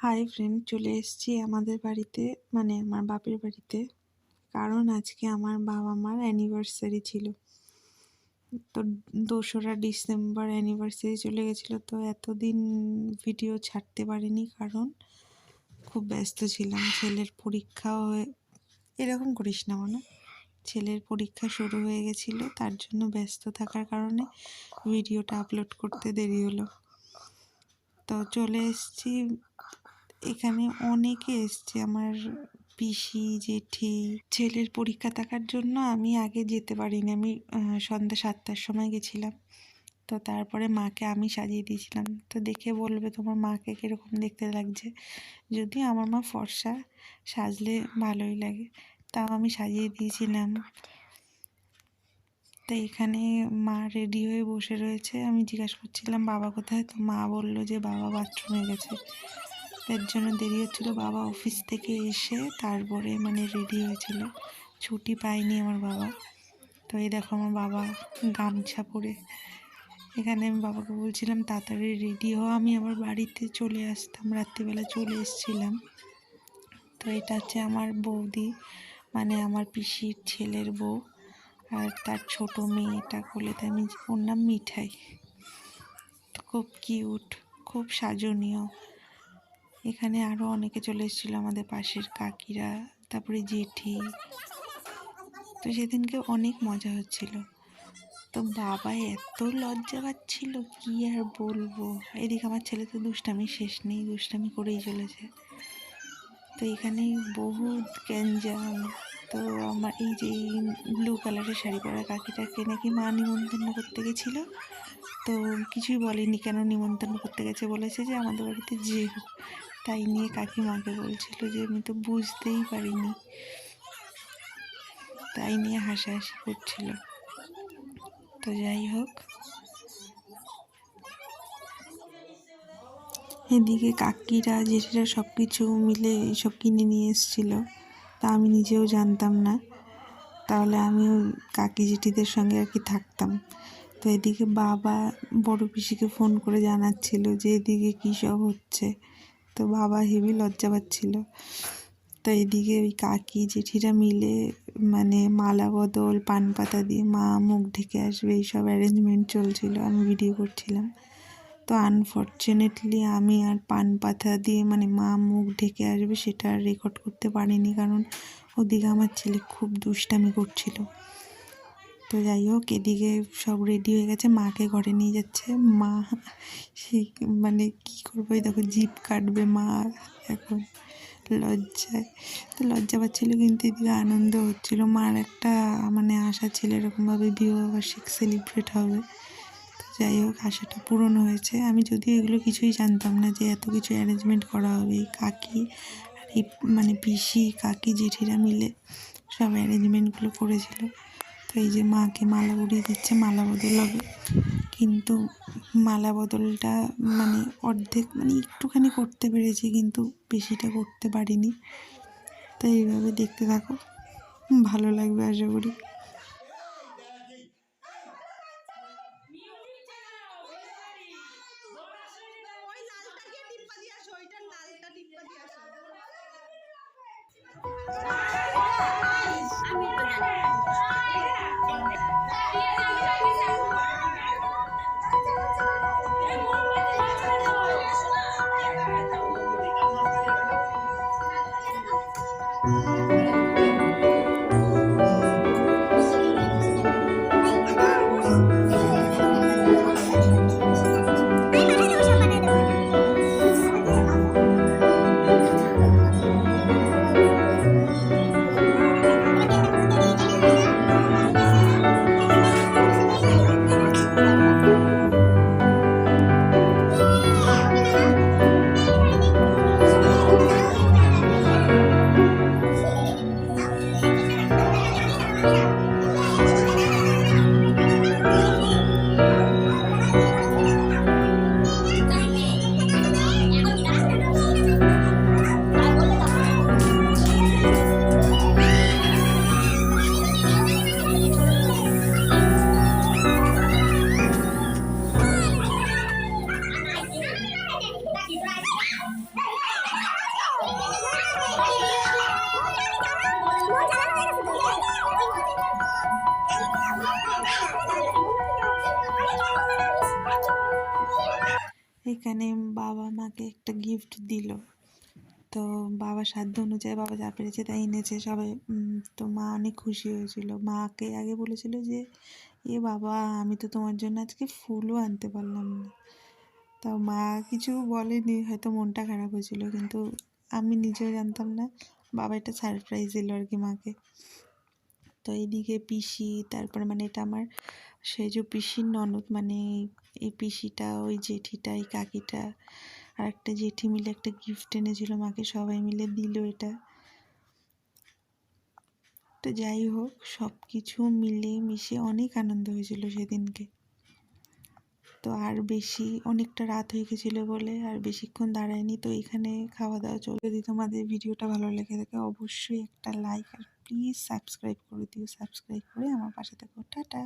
Hi friend চলে এসেছি আমাদের বাড়িতে মানে আমার বাপের বাড়িতে। কারণ আজকে আমার বাবা মার অ্যানিভার্সারি ছিল। তো দোসরা ডিসেম্বর অ্যানিভার্সারি চলে গেছিল, তো এতদিন ভিডিও ছাড়তে পারিনি কারণ খুব ব্যস্ত ছিলাম। ছেলের পরীক্ষাও হয়ে, এরকম করিস না মানে ছেলের পরীক্ষা শুরু হয়ে গেছিল, তার জন্য ব্যস্ত থাকার কারণে ভিডিওটা আপলোড করতে দেরি হলো। তো চলে এসেছি এখানে অনেকে এসছে। আমার পিসি, জেঠি, ছেলের পরীক্ষা থাকার জন্য আমি আগে যেতে পারিনি। আমি সন্ধ্যা সাতটার সময় গেছিলাম। তো তারপরে মাকে আমি সাজিয়ে দিয়েছিলাম। তো দেখে বলবে তোমার মাকে কীরকম দেখতে লাগছে। যদি আমার মা ফর্সা, সাজলে ভালোই লাগে। তাও আমি সাজিয়ে দিয়েছিলাম। তো এখানে মা রেডি হয়ে বসে রয়েছে। আমি জিজ্ঞাসা করছিলাম, বাবা কোথায়? তো মা বলল যে, বাবা বাথরুমে গেছে। তার জন্য দেরি হচ্ছিল। বাবা অফিস থেকে এসে তারপরে মানে রেডি হয়েছিল। ছুটি পায়নি আমার বাবা। তো এই দেখো আমার বাবা গামছা পরে। এখানে আমি বাবাকে বলছিলাম, তাড়াতাড়ি রেডি হওয়া আমি আমার বাড়িতে চলে আসতাম, রাত্রিবেলা চলে এসেছিলাম। তো এটা হচ্ছে আমার বৌদি মানে আমার পিসির ছেলের বউ আর তার ছোট মেয়েটা কোলেতে আমি, ওর নাম মিঠাই। তো খুব কিউট খুব সাজনীয়। এখানে আরও অনেকে চলে এসেছিল আমাদের পাশের কাকিরা, তারপরে জেঠি। তো সেদিনকে অনেক মজা হচ্ছিল। তো বাবা এত লজ্জা পাচ্ছিল, কি আর বলব? এদিকে আমার ছেলে তো দুষ্টামি শেষ নেই, দুষ্টামি করেই চলেছে। তো এখানে বহুত গ্যাঞ্জাম। তো আমার এই যে ব্লু কালারের শাড়ি পরা কাকিটাকে নাকি মা নিমন্ত্রণ করতে গেছিল। তো কিছুই বলেনি কেন নিমন্ত্রণ করতে গেছে বলেছে যে আমাদের বাড়িতে যেও। তাই নিয়ে কাকিমাকে বলছিল যে, আমি তো বুঝতেই পারিনি। তাই নিয়ে হাসাহাসি করছিল। তো যাই হোক। এদিকে কাকিরা জেঠিরা সব কিছু মিলে সব কিনে নিয়ে এসেছিল। তা আমি নিজেও জানতাম না। তাহলে আমিও কাকি জেঠিদের সঙ্গে আর কি থাকতাম। তো এদিকে বাবা বড় পিসিকে ফোন করে জানাচ্ছিল যে, এদিকে কী সব হচ্ছে? তো বাবা হেভি লজ্জা পাচ্ছিল। তো এদিকে ওই কাকি জেঠিরা মিলে মানে মালা বদল, পান পাতা দিয়ে মা মুখ ঢেকে আসবে, এইসব অ্যারেঞ্জমেন্ট চলছিল, আমি ভিডিও করছিলাম। তো আনফর্চুনেটলি আমি আর পান পাতা দিয়ে মানে মা মুখ ঢেকে আসবে সেটা রেকর্ড করতে পারিনি, কারণ ওদিকে আমার ছেলে খুব দুষ্টামি করছিল। তো যাই হোক, এদিকে সব রেডি হয়ে গেছে। মাকে ঘরে নিয়ে যাচ্ছে। মা সে মানে কী করব? দেখো জিপ কাটবে মা। এখন লজ্জায়। তো লজ্জা পাচ্ছিলো, কিন্তু এদিকে আনন্দ হচ্ছিল। মার একটা মানে আশা ছিল, এরকমভাবে বিবাহবার্ষিক সেলিব্রেট হবে। তো যাই হোক, আশাটা পূরণ হয়েছে। আমি যদিও এগুলো কিছুই জানতাম না যে এত কিছু অ্যারেঞ্জমেন্ট করা হবে। কাকি আর এই মানে পিসি, কাকি, জেঠিরা মিলে সব অ্যারেঞ্জমেন্টগুলো করেছিল। এই যে মাকে মালা উড়িয়ে দিচ্ছে, মালা বদল হবে। কিন্তু মালা বদলটা মানে অর্ধেক মানে একটুখানি করতে পেরেছি, কিন্তু বেশিটা করতে পারিনি। তো এইভাবে দেখতে থাকো। ভালো লাগবে আশা করি। ওই Yeah. এখানে বাবা মাকে একটা গিফট দিল। তো বাবা সাধ্য অনুযায়ী বাবা যা পেরেছে তাই এনেছে, সবাই তো মা অনেক খুশি হয়েছিল। মাকে আগে বলেছিল যে, এ বাবা, আমি তো তোমার জন্য আজকে ফুলও আনতে পারলাম না। তা মা কিছু বলেনি, হয়তো মনটা খারাপ হয়েছিল, কিন্তু আমি নিজেও জানতাম না, বাবা এটা সারপ্রাইজ দিল আর কি মাকে। তো এইদিকে পিসি, তারপরে মানে এটা আমার সেই যে পিসির ননদ মানে এই পিসিটা, ওই জেঠিটা, এই কাকিটা, আর একটা জেঠি মিলে একটা গিফট এনেছিল, মাকে সবাই মিলে দিল এটা। তো যাই হোক সব কিছু মিলে মিশে অনেক আনন্দ হয়েছিল সেদিনকে। তো আর বেশি, অনেকটা রাত হয়ে গেছিল বলে আর বেশিক্ষণ দাঁড়ায়নি, তো এখানে খাওয়া দাওয়া চলে যদি তোমাদের ভিডিওটা ভালো লেগে থাকে, অবশ্যই একটা লাইক আর প্লিজ সাবস্ক্রাইব করে দিও। সাবস্ক্রাইব করে আমার পাশে থাকো। টাটা!